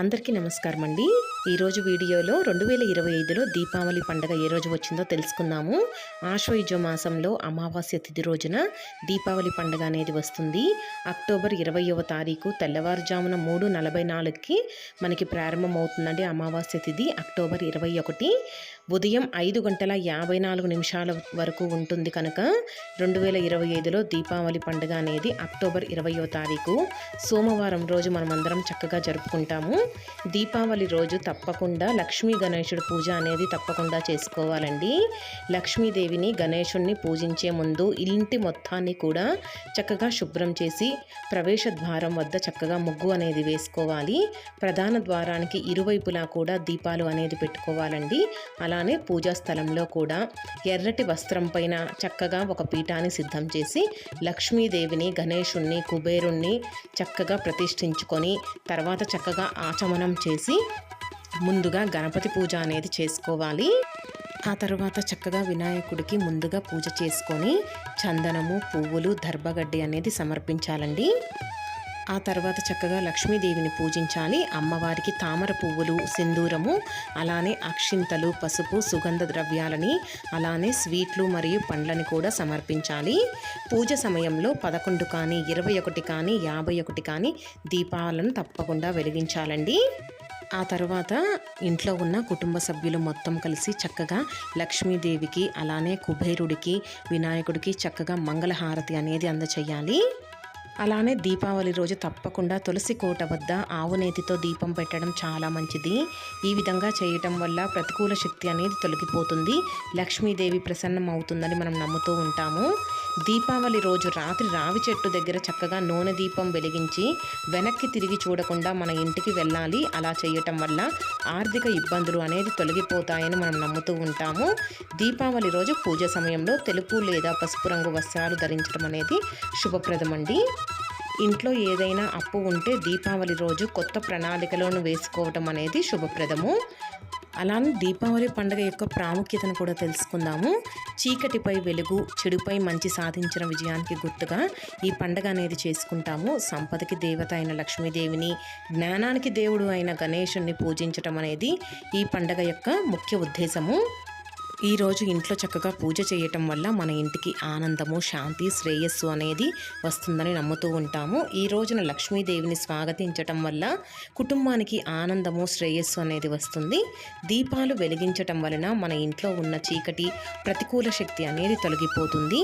అందరికీ నమస్కారం అండి ఈరోజు వీడియోలో రెండు వేల ఇరవై ఐదులో దీపావళి పండగ ఏ రోజు వచ్చిందో తెలుసుకుందాము. ఆశ్వయుజ మాసంలో అమావాస్య తిథి రోజున దీపావళి పండుగ అనేది వస్తుంది. అక్టోబర్ ఇరవయవ తారీఖు తెల్లవారుజామున మూడు నలభై నాలుగుకి మనకి ప్రారంభమవుతుందండి అమావాస్య తిథి అక్టోబర్ ఇరవై ఒకటి. ఉదయం ఐదు గంటల యాభై నాలుగు నిమిషాల వరకు ఉంటుంది కనుక రెండు వేల ఇరవై ఐదులో దీపావళి పండుగ అనేది అక్టోబర్ ఇరవయో తారీఖు. సోమవారం రోజు మనమందరం చక్కగా జరుపుకుంటాము. దీపావళి రోజు తప్పకుండా లక్ష్మీ గణేశుడు పూజ అనేది తప్పకుండా చేసుకోవాలండి. లక్ష్మీదేవిని గణేషుణ్ణి పూజించే ముందు ఇంటి మొత్తాన్ని కూడా చక్కగా శుభ్రం చేసి ప్రవేశ ద్వారం వద్ద చక్కగా ముగ్గు అనేది వేసుకోవాలి. ప్రధాన ద్వారానికి ఇరువైపులా కూడా దీపాలు అనేది పెట్టుకోవాలండి. అలా అలానే పూజా స్థలంలో కూడా ఎర్రటి వస్త్రం పైన చక్కగా ఒక పీఠాన్ని సిద్ధం చేసి లక్ష్మీదేవిని గణేషుణ్ణి కుబేరుణ్ణి చక్కగా ప్రతిష్ఠించుకొని తర్వాత చక్కగా ఆచమనం చేసి ముందుగా గణపతి పూజ అనేది చేసుకోవాలి. ఆ తర్వాత చక్కగా వినాయకుడికి ముందుగా పూజ చేసుకొని చందనము పువ్వులు దర్భగడ్డి అనేది సమర్పించాలండి. ఆ తర్వాత చక్కగా లక్ష్మీదేవిని పూజించాలి. అమ్మవారికి తామర పువ్వులు సింధూరము అలానే అక్షింతలు పసుపు సుగంధ ద్రవ్యాలని అలానే స్వీట్లు మరియు పండ్లని కూడా సమర్పించాలి. పూజ సమయంలో పదకొండు కానీ ఇరవై ఒకటి కానీ యాభై ఒకటి కానీ దీపాలను తప్పకుండా వెలిగించాలండి. ఆ తర్వాత ఇంట్లో ఉన్న కుటుంబ సభ్యులు మొత్తం కలిసి చక్కగా లక్ష్మీదేవికి అలానే కుబేరుడికి వినాయకుడికి చక్కగా మంగళహారతి అనేది అందచేయాలి. అలానే దీపావళి రోజు తప్పకుండా తులసి కోట వద్ద ఆవు నేతితో దీపం పెట్టడం చాలా మంచిది. ఈ విధంగా చేయటం వల్ల ప్రతికూల శక్తి అనేది తొలగిపోతుంది. లక్ష్మీదేవి ప్రసన్నం అవుతుందని మనం నమ్ముతూ ఉంటాము. దీపావళి రోజు రాత్రి రావి చెట్టు దగ్గర చక్కగా నూనె దీపం వెలిగించి వెనక్కి తిరిగి చూడకుండా మన ఇంటికి వెళ్ళాలి. అలా చేయటం వల్ల ఆర్థిక ఇబ్బందులు అనేది తొలగిపోతాయని మనం నమ్ముతూ ఉంటాము. దీపావళి రోజు పూజ సమయంలో తెలుపు లేదా పసుపు రంగు వస్త్రాలు ధరించడం అనేది శుభప్రదమండి. ఇంట్లో ఏదైనా అప్పు ఉంటే దీపావళి రోజు కొత్త ప్రణాళికలను వేసుకోవటం అనేది శుభప్రదము. అలానే దీపావళి పండుగ యొక్క ప్రాముఖ్యతను కూడా తెలుసుకుందాము. చీకటిపై వెలుగు చెడుపై మంచి సాధించిన విజయానికి గుర్తుగా ఈ పండుగ అనేది చేసుకుంటాము. సంపదకి దేవత అయిన లక్ష్మీదేవిని జ్ఞానానికి దేవుడు అయిన గణేషుణ్ణి పూజించటం అనేది ఈ పండుగ యొక్క ముఖ్య ఉద్దేశము. ఈరోజు ఇంట్లో చక్కగా పూజ చేయటం వల్ల మన ఇంటికి ఆనందము శాంతి శ్రేయస్సు అనేది వస్తుందని నమ్ముతూ ఉంటాము. ఈ రోజున లక్ష్మీదేవిని స్వాగతించటం వల్ల కుటుంబానికి ఆనందము శ్రేయస్సు అనేది వస్తుంది. దీపాలు వెలిగించటం వలన మన ఇంట్లో ఉన్న చీకటి ప్రతికూల శక్తి అనేది తొలగిపోతుంది.